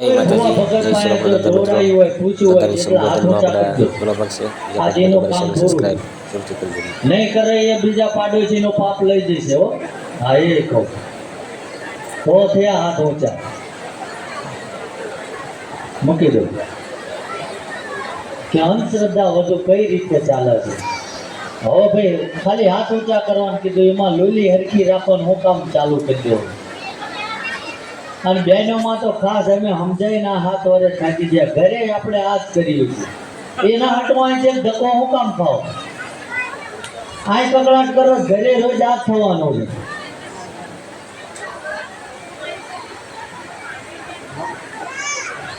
જય માતાજી જય શ્રી રામ દાદા મિત્રો દાદાની સંબોધનમાં આપણા પૂરા છે આજે એનું કામ પૂરું. સબસ્ક્રાઈબ જરૂરથી કરજો નહીં કરે એ બીજા પાડોશી પાપ લઈ જશે હો. હા એ કહું. તો થયા હાથ ઊંચા મૂકી દો. કે અંધશ્રદ્ધા વધુ કઈ રીતે ચાલે છે? હવે ભાઈ ખાલી હાથ ઊંચા કરવાનું કીધું એમાં લોલી હરખી રાખવાનું હું કામ ચાલુ કરી દેવું અને બહેનોમાં તો ખાસ અમે સમજાઈને આ હાથ વર્ષ થાકી ગયા. ઘરે આપણે આ જ કરીએ છીએ એના હાથમાં છે ધક્કો હું કામ ખાઓ આ કકડાટ કરો, ઘરે રોજ આ થવાનો છે.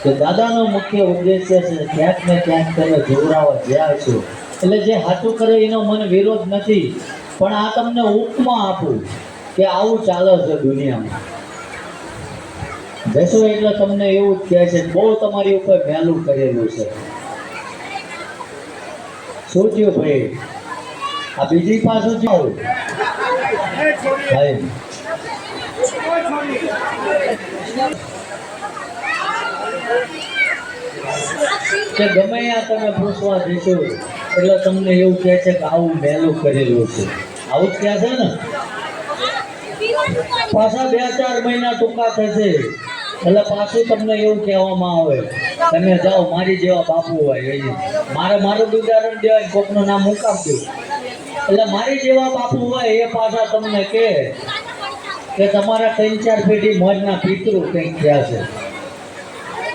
તો દાદાનો મુખ્ય ઉદ્દેશ્ય છે, ક્યાંક ને ક્યાંક તમે જોવરાવા જ્યાં છો. એટલે જે હાથું કરે એનો મને વિરોધ નથી. પણ આ તમને ઉપમા આપું કે આવું ચાલે છે દુનિયામાં. જશો એટલે તમને એવું જ કહે છે, બહુ તમારી ઉપર વહેલું કરેલું છે. શું થયું ભાઈ? આ બીજી પાછું થયું? ભાઈ, કે ગમે આ તમે પૂછવા જશો, એટલે તમને એવું કહે છે કે આવું વહેલું કરેલું છે. આવું જ કહે છે ને? પાછા બે ચાર મહિના ટૂંકા થશે. એટલે પાછું તમને એવું કહેવામાં આવે, તમે જાઓ, મારી જેવા બાપુ હોય એ. મારે મારું ઉદાહરણ દેવાય, કોકનું નામ મુકામ દઉં એટલે મારી જેવા બાપુ હોય એ પાછા તમને કહે કે તમારા ત્રણ ચાર પેઢી મોજના પિતૃ કંઈક થયા છે.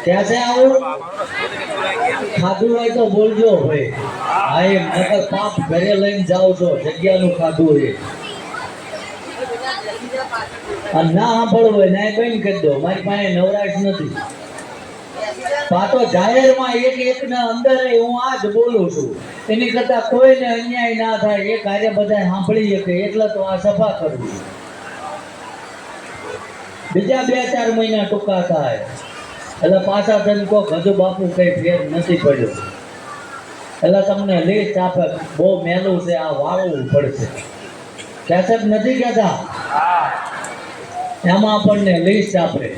ત્યાં છે આવું? ખાધું હોય તો બોલજો ભાઈ. હા એમ, નકર પાપ ઘરે લઈને જાઓ છો, જગ્યાનું ખાધું હોય. અને ના સાંભળવું હોય, ના કઈ કરી દો. મારી પાસે નવરાશ નથી. પાતો જાહેરમાં એક એક ના અંદર હું આ જ બોલું છું. એની કરતા કોઈને અન્યાય ના થાય, એ કાર્ય બધા સાંભળી શકે, એટલે તો આ સભા કરું બીજા બે ચાર મહિના ટૂંકા થાય. એટલે પાછા થઈને કહો ગજુ બાપુ કઈ ફેર નથી પડ્યો. એટલે તમને લીસ્ટ આપે, બહુ મેલું છે, આ વાળવું પડશે. કેસેટ નથી કહેતા? એમાં આપણને લિસ્ટ આપે.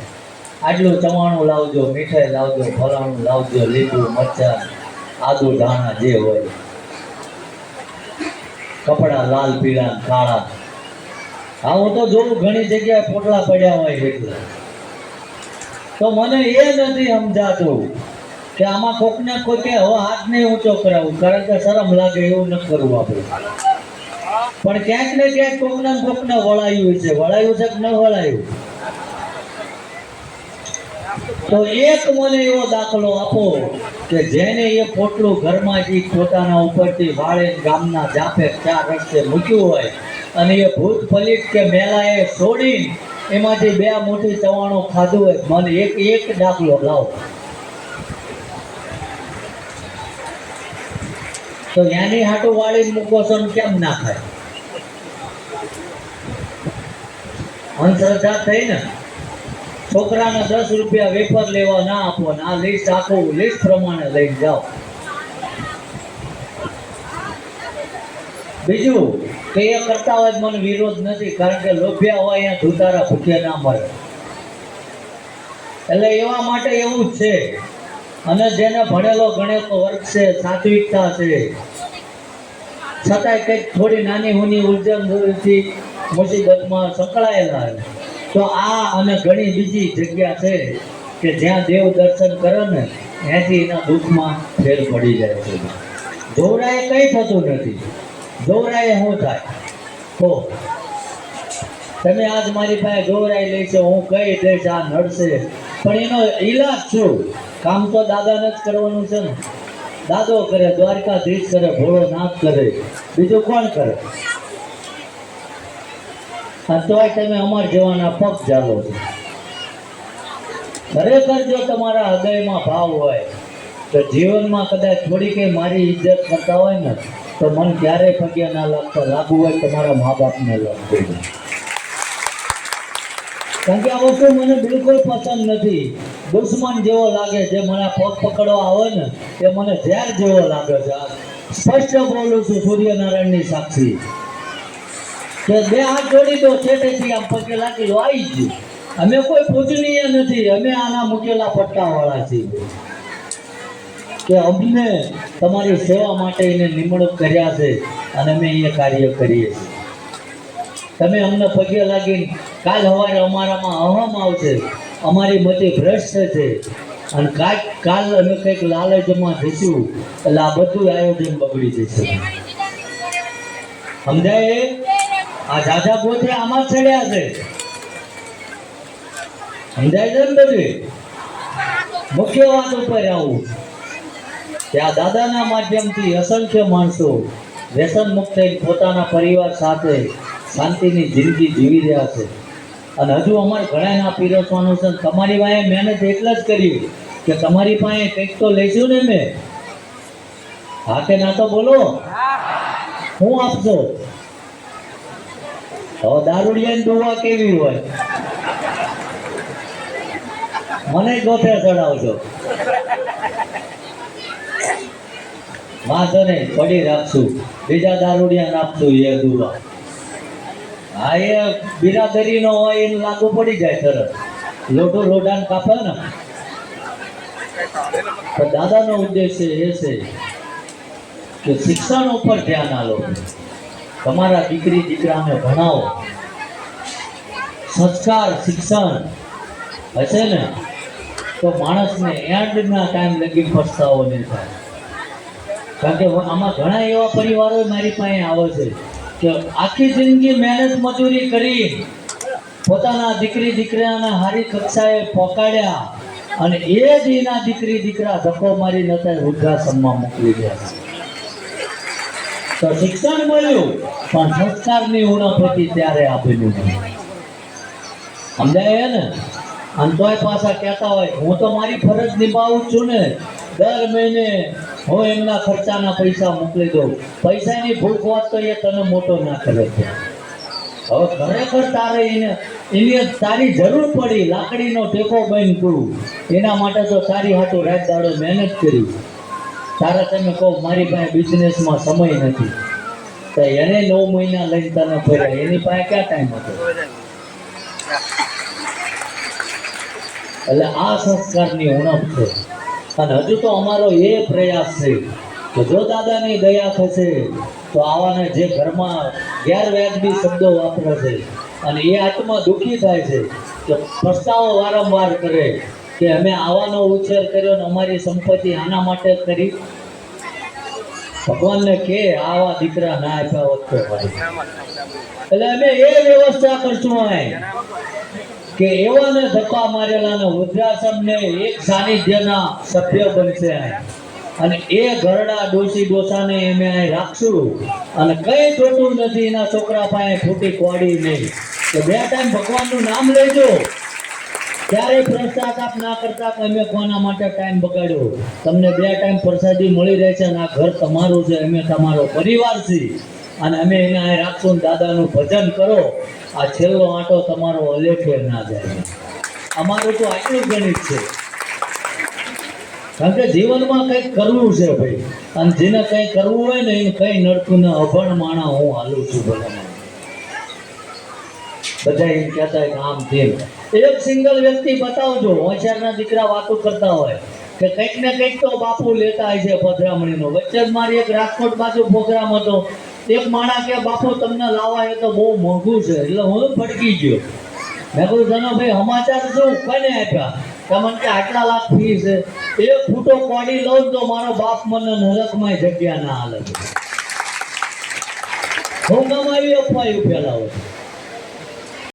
આટલું ચવાણું લાવજો, મીઠાઈ લાવજો, ફલાણું લાવજો, લીંબુ, મરચાં, આદુ, ધાણા જે હોય. કપડાં લાલ, પીળા, કાળા. હા હું તો જોઉં ઘણી જગ્યાએ પોટલા પડ્યા હોય એટલે. તો મને એ નથી સમજાતું કે આમાં કોકને કોઈ કે હવે હાથ નહીં ઊંચો કરાવું. કારણ કે શરમ લાગે એવું ન કરવું આપણે. પણ ક્યાંક ને ક્યાંક કોકને કોકને વળાયું છે. વળાયું છે કે ન વળાયું? તો એક મને એવો દાખલો આપો કે જેને એ પોટલું ઘરમાંથી પોતાના ઉપરથી વાળે ગામના જાપે ચાર રસ્તે મૂક્યું હોય અને એ ભૂત ફલિત કે મેલાએ છોડી એમાંથી બે મોટી ચવાણું ખાધું હોય, મને એક એક દાખલો લાવો. તો યાની હાટું વાળીને મૂકો છો કેમ ના ખાય? અંધશ્રદ્ધા થઈ ને. છોકરાને દસ રૂપિયા વેફર લેવા ના આપો ને આ લિસ્ટ આખું લિસ્ટ પ્રમાણે લઈને જાઓ. બીજું, કે એ કરતા હોય મને વિરોધ નથી, કારણ કે લોભ્યા હોય અહીંયા ધૂતારા ભૂખ્યા ના મળે એટલે એવા માટે એવું જ છે. અને જેને ભણેલો ગણેલો વર્ગ છે, સાત્વિકતા છે. છતાંય કંઈક થોડી નાની હુની ઉલઝનથી મુસીબતમાં સંકળાયેલા તો આ અને ઘણી બીજી જગ્યા છે કે જ્યાં દેવ દર્શન કરે ને, ત્યાંથી એના દુઃખમાં ફેર પડી જાય છે. ધોવરાએ કંઈ થતું નથી. ધોરાએ શું થાય? તો તમે આજ મારી પાસે ધોવરાઈ લઈ છે હું કઈ દઈશ આ નડશે? પણ એનો ઈલાજ શું? કામ તો દાદાને જ કરવાનું છે ને. દાદો કરે, દ્વારકાધીશ કરે ભોળોનાથ કરે. બીજું કોણ કરે? આ તોય તમે અમાર જેવાના પગ ચાલો છો. ખરેખર જો તમારા હૃદયમાં ભાવ હોય, તો જીવનમાં કદાચ થોડી કઈ મારી ઇજ્જત કરતા હોય ને, તો મન ક્યારેય પગે ના લાગતા. લાગુ હોય તમારા મા બાપને લાગતું. કારણ કે આ વસ્તુ મને બિલકુલ પસંદ નથી. દુશ્મન જેવો લાગે જે મને પગ પકડવા આવે ને, એ મને ઝેર જેવો લાગે છે. સ્પષ્ટ બોલું છું સૂર્યનારાયણની સાક્ષી. કે બે હાથ જોડી દો, છેટેથી આમ પગે લાગી લો આવી ગયું. અમે કોઈ પૂજનીય નથી, અમે આના મૂકેલા પટ્ટાવાળા છીએ. કે અમને તમારી સેવા માટે એને નિમણૂક કર્યા છે અને અમે એ કાર્ય કરીએ છીએ. તમે અમને પગે લાગીને કાલ સવારે અમારામાં અહમ આવશે, અમારી મતે ભ્રષ્ટ છે અને કાલ કાલ અમે કંઈક લાલચમાં જઈશું એટલે આ બધું આયોજન બગડી જશે. સમજાય? આ જાજા પોતે આમાં ચડ્યા છે. સમજાય છે ને બધું? મુખ્ય વાત ઉપર આવું. કે આ દાદાના માધ્યમથી અસંખ્ય માણસો વ્યસન મુક્ત થઈને પોતાના પરિવાર સાથે શાંતિની જિંદગી જીવી રહ્યા છે. અને હજુ અમારે ઘણાના પીરસવાનું છે. તમારી પાસે મહેનત એટલે જ કર્યું કે તમારી પાસે કંઈક તો લઈશું ને મેં હા કે ના તો બોલો? હું આપશો? હવે દારૂડિયાની દુવા કેવી હોય? મને ગોથે ચડાવજો. વાંધો નહીં, પડી રાખશું. બીજા દારૂડિયા નાખશું એ દુવા. હા, એ બિરાદરી નો હોય, એને લાગુ પડી જાય તરત લોટો રોડાન કાપે ને. દાદાનો ઉદ્દેશ એ છે કે શિક્ષણ ઉપર ધ્યાન આલો તમારા દીકરી, દીકરાને ભણાવો. સંસ્કાર શિક્ષણ હશે ને? તો માણસને એન્ડના ટાઈમ લગી પસ્તાવો નહીં થાય. કારણ કે આમાં ઘણા એવા પરિવારો મારી પાસે આવે છે કે આખી જિંદગી મહેનત, મજૂરી કરી પોતાના દીકરી, દીકરાને હારી કક્ષાએ પોકાડ્યા અને એ જ એના દીકરી, દીકરા ધક્કો મારી નતા વૃદ્ધાશ્રમમાં મોકલી ગયા છે. તો શિક્ષણ મળ્યું, પણ સંસ્કારની ઉણપ હતી ત્યારે આપેલું સમજાય ને? અને તોય પાછા કહેતા હોય, હું તો મારી ફરજ નિભાવું છું ને. દર મહિને હું એમના ખર્ચાના પૈસા મોકલી દઉં. પૈસાની ભૂખ વાત તો એ તને મોટો ના કરે છે. હવે ખરેખર તારે એને, એની તારી જરૂર પડી લાકડીનો ટેકો બંધ કરું એના માટે તો તારી હાથો રાત દાડો મહેનત કરી. તારે તમે કહો, મારી પાસે બિઝનેસમાં સમય નથી. તો એને નવ મહિના લઈને તને ફર્યા. એની પાસે ક્યાં ટાઈમ હતો? એટલે આ સંસ્કારની ઉણપ છે. અને હજુ તો અમારો એ પ્રયાસ છે કે જો દાદાની દયા થશે, તો આવાને જે ઘરમાં ગેરવ્યાજબી શબ્દો વાપરે છે અને એ આત્મા દુઃખી થાય છે કે પસ્તાવો વારંવાર કરે. કે અમે આવાનો ઉછેર કર્યો ને અમારી સંપત્તિ આના માટે કરી. ભગવાનને કે આવા દીકરા ના આપ્યા હોત તો એટલે અમે એ વ્યવસ્થા કરશું અહીં કે એવાને ધક્કા મારેલા ને વૃદ્ધાશ્રમને એક સાનિધ્યના સભ્ય બનશે. અને એ ઘરડા ડોસી ડોસાને અમે અહીં રાખશું. અને કઈ ખોટું નથી, એના છોકરા પાસે ખોટી કોડી નહીં. તો બે ટાઈમ ભગવાનનું નામ લેજો. ક્યારેય પ્રસાદાપ ના કરતા અમે કોના માટે ટાઈમ બગાડ્યો? તમને બે ટાઈમ પ્રસાદી મળી રહે છે અને આ ઘર તમારું છે, અમે તમારો પરિવાર છીએ. અને અમે એને અહીં રાખશું ને દાદાનું ભજન કરો. આ છેલ્લો આંટો તમારો અલેખે ના જાય. અમારું તો આટલું ગણિત છે. કારણ કે જીવનમાં કંઈક કરવું છે ભાઈ. અને જેને કંઈ કરવું હોય ને એને કંઈ નડતું ને અભણ માણા હું હાલું છું ભલામાં બધા એમ કહેતા હોય કે આમ તેમ. એક સિંગલ વ્યક્તિ બતાવજો, હોશિયારના દીકરા વાતો કરતા હોય કે કંઈક ને કંઈક તો બાપુ લેતા હોય છે પધરામણીનો વચ્ચે મારી એક રાજકોટ બાજુ પ્રોગ્રામ હતો. એક માણા કે બાપુ તમને લાવવા એ તો બહુ મોંઘું છે, એટલે હું ફટકી ગયો. મેં કહ્યું તને ભાઈ સમાચાર શું? કોને આપ્યા? તમને કે, આટલા લાખ ફી છે. એક ફૂટો કોડી લઉં તો મારો બાપ મને નરકમાં જગ્યા ના હાલે હું ગમાવી અફવાયું ફેલાવું છું.